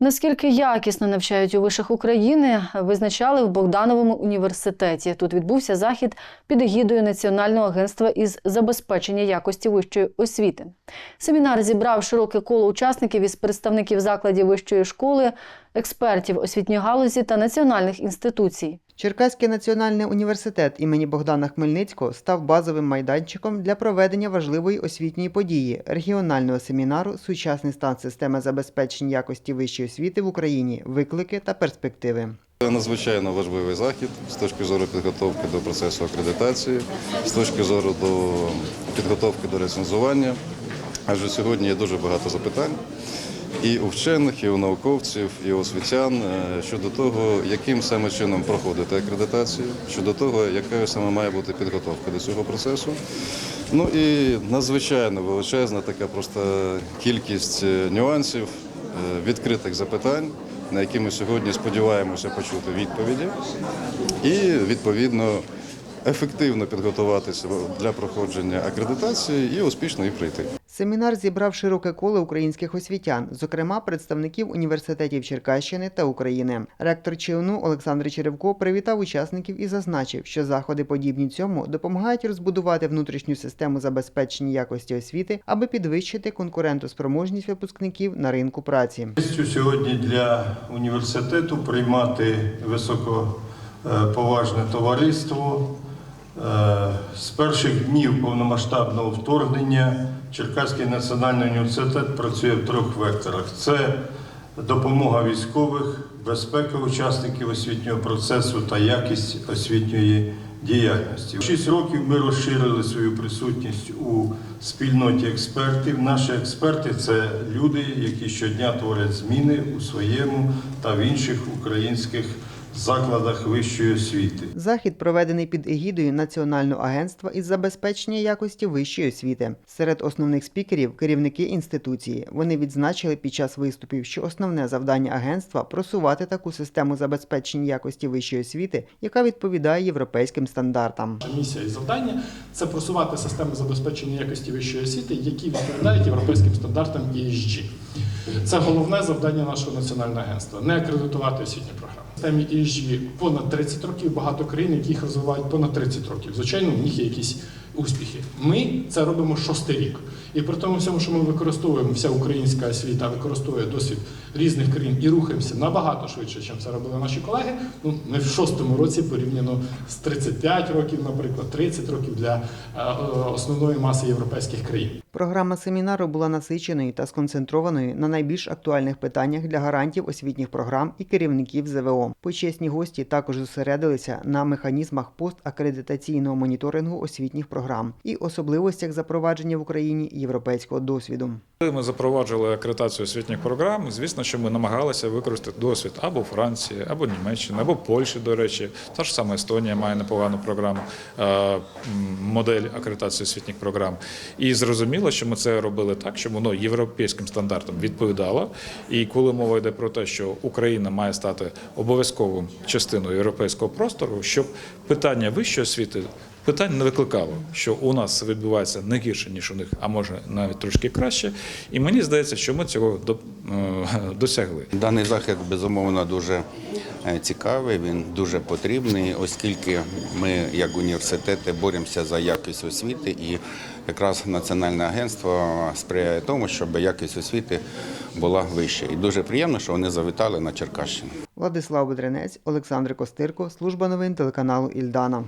Наскільки якісно навчають у вишах України, визначали в Богдановому університеті. Тут відбувся захід під егідою Національного агентства із забезпечення якості вищої освіти. Семінар зібрав широке коло учасників із представників закладів вищої школи, експертів освітньої галузі та національних інституцій. Черкаський національний університет імені Богдана Хмельницького став базовим майданчиком для проведення важливої освітньої події регіонального семінару Сучасний стан системи забезпечення якості вищої освіти в Україні, виклики та перспективи. Це надзвичайно важливий захід з точки зору підготовки до процесу акредитації, з точки зору до підготовки до рецензування. Адже сьогодні є дуже багато запитань і у вчених, і у науковців, і у освітян е, щодо того, яким саме чином проходити акредитацію, щодо того, якою саме має бути підготовка до цього процесу. Ну і надзвичайно величезна така просто кількість е, нюансів, е, відкритих запитань, на які ми сьогодні сподіваємося почути відповіді, і відповідно ефективно підготуватися для проходження акредитації і успішно її пройти. Семінар зібрав широке коло українських освітян, зокрема представників університетів Черкащини та України. Ректор ЧИУНУ Олександр Черевко привітав учасників і зазначив, що заходи подібні цьому допомагають розбудувати внутрішню систему забезпечення якості освіти, аби підвищити конкурентоспроможність випускників на ринку праці. Сьогодні для університету приймати високоповажне товариство. Е, З перших днів повномасштабного вторгнення Черкаський національний університет працює в трьох векторах: це допомога військових, безпека учасників освітнього процесу та якість освітньої діяльності. Шість років ми розширили свою присутність у спільноті експертів. Наші експерти це люди, які щодня творять зміни у своєму та в інших українських закладах вищої освіти. Захід проведений під егідою Національного агентства із забезпечення якості вищої освіти. Серед основних спікерів керівники інституції. Вони відзначили під час виступів, що основне завдання агентства просувати таку систему забезпечення якості вищої освіти, яка відповідає європейським стандартам. Місія і завдання це просувати системи забезпечення якості вищої освіти, які відповідають європейським стандартам ESG. Це головне завдання нашого національного агентства не акредитувати освітні програми. В системі ESG понад 30 років, багато країн, які їх розвивають понад 30 років. Звичайно, у них є якісь успіхи. Ми це робимо шостий рік. І при тому всьому, що ми використовуємо, вся українська освіта використовує досвід різних країн і рухаємося набагато швидше, ніж це робили наші колеги. Ну, ми в шостому році порівняно з 35 років, наприклад, 30 років для е, е, основної маси європейських країн. Програма семінару була насиченою та сконцентрованою на найбільш актуальних питаннях для гарантів освітніх програм і керівників ЗВО. Почесні гості також зосередилися на механізмах постакредитаційного моніторингу освітніх програм і особливостях запровадження в Україні європейського досвіду. Коли ми запроваджували акредитацію освітніх програм, звісно, що ми намагалися використати досвід або Франції, або Німеччини, або Польщі, до речі. Та ж сама Естонія має непогану програму, е, модель акредитації освітніх програм. І зрозуміло, що ми це робили так, щоб воно європейським стандартам відповідало. І коли мова йде про те, що Україна має стати обов'язковою частиною європейського простору, щоб питання вищої освіти питань не викликало, що у нас відбувається не гірше, ніж у них, а може навіть трошки краще. І мені здається, що ми цього до- е, досягли. Даний захід безумовно дуже е, цікавий. Він дуже потрібний, оскільки ми, як університети, боремося за якість освіти, і якраз національне агентство сприяє тому, щоб якість освіти була вища. І дуже приємно, що вони завітали на Черкащину. Владислав Бедренець, Олександр Костирко, служба новин телеканалу Ільдана.